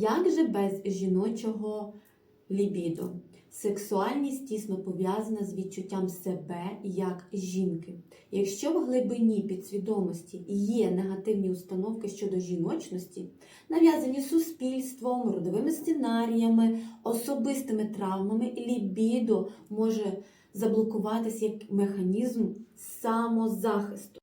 Як же без жіночого лібідо? Сексуальність тісно пов'язана з відчуттям себе як жінки. Якщо в глибині підсвідомості є негативні установки щодо жіночності, нав'язані суспільством, родовими сценаріями, особистими травмами, лібідо може заблокуватися як механізм самозахисту.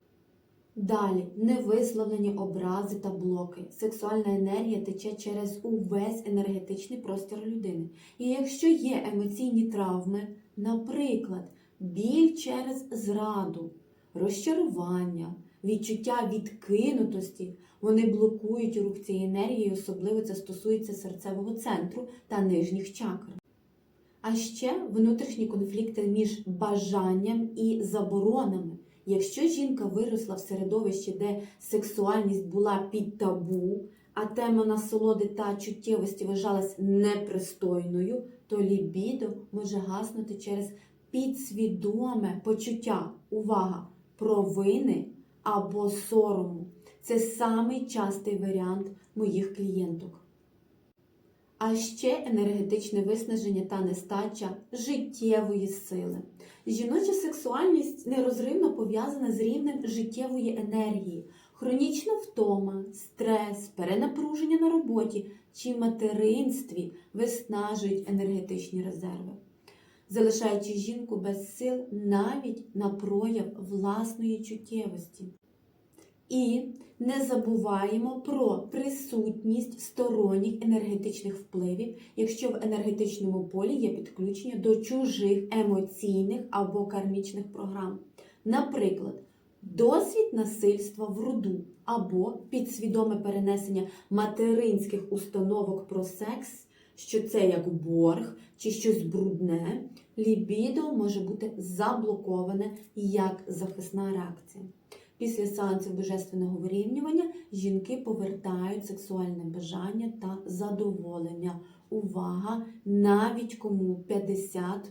Далі невисловлені образи та блоки. Сексуальна енергія тече через увесь енергетичний простір людини. І якщо є емоційні травми, наприклад, біль через зраду, розчарування, відчуття відкинутості, вони блокують рух цієї енергії, особливо це стосується серцевого центру та нижніх чакр. А ще внутрішні конфлікти між бажанням і заборонами. Якщо жінка виросла в середовищі, де сексуальність була під табу, а тема насолоди та чуттєвості вважалась непристойною, то лібідо може гаснути через підсвідоме почуття, увага, провини або сорому. Це самий частий варіант моїх клієнток. А ще енергетичне виснаження та нестача життєвої сили. Жіноча сексуальність нерозривно пов'язана з рівнем життєвої енергії, хронічна втома, стрес, перенапруження на роботі чи материнстві виснажують енергетичні резерви, залишаючи жінку без сил навіть на прояв власної чуттєвості. І не забуваємо про присутність сторонніх енергетичних впливів, якщо в енергетичному полі є підключення до чужих емоційних або кармічних програм. Наприклад, досвід насильства в роду або підсвідоме перенесення материнських установок про секс, що це як борг чи щось брудне, лібідо може бути заблоковане як захисна реакція. Після сеансів божественного вирівнювання жінки повертають сексуальне бажання та задоволення. Увага! Навіть кому 50